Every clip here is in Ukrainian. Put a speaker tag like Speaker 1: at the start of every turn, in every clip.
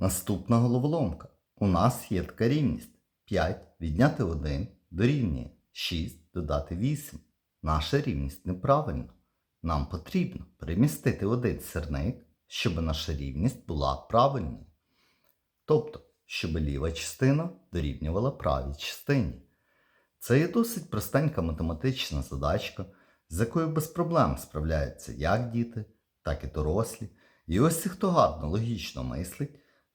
Speaker 1: Наступна головоломка. У нас є така рівність. 5 відняти 1 дорівнює 6 додати 8. Наша рівність неправильна. Нам потрібно перемістити один сірник, щоб наша рівність була правильною. Тобто, щоб ліва частина дорівнювала правій частині. Це є досить простенька математична задачка, з якою без проблем справляються як діти, так і дорослі. І ось хто гарно логічно мислить,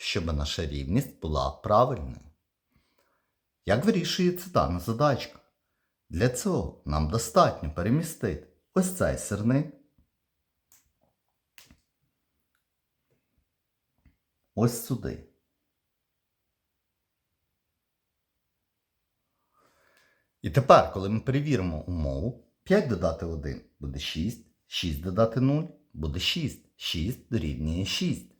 Speaker 1: щоб наша рівність була правильною. Як вирішується дана задачка? Для цього нам достатньо перемістити ось цей сирник, ось сюди. І тепер, коли ми перевіримо умову, 5 додати 1 буде 6, 6 додати 0 буде 6, 6 дорівнює 6.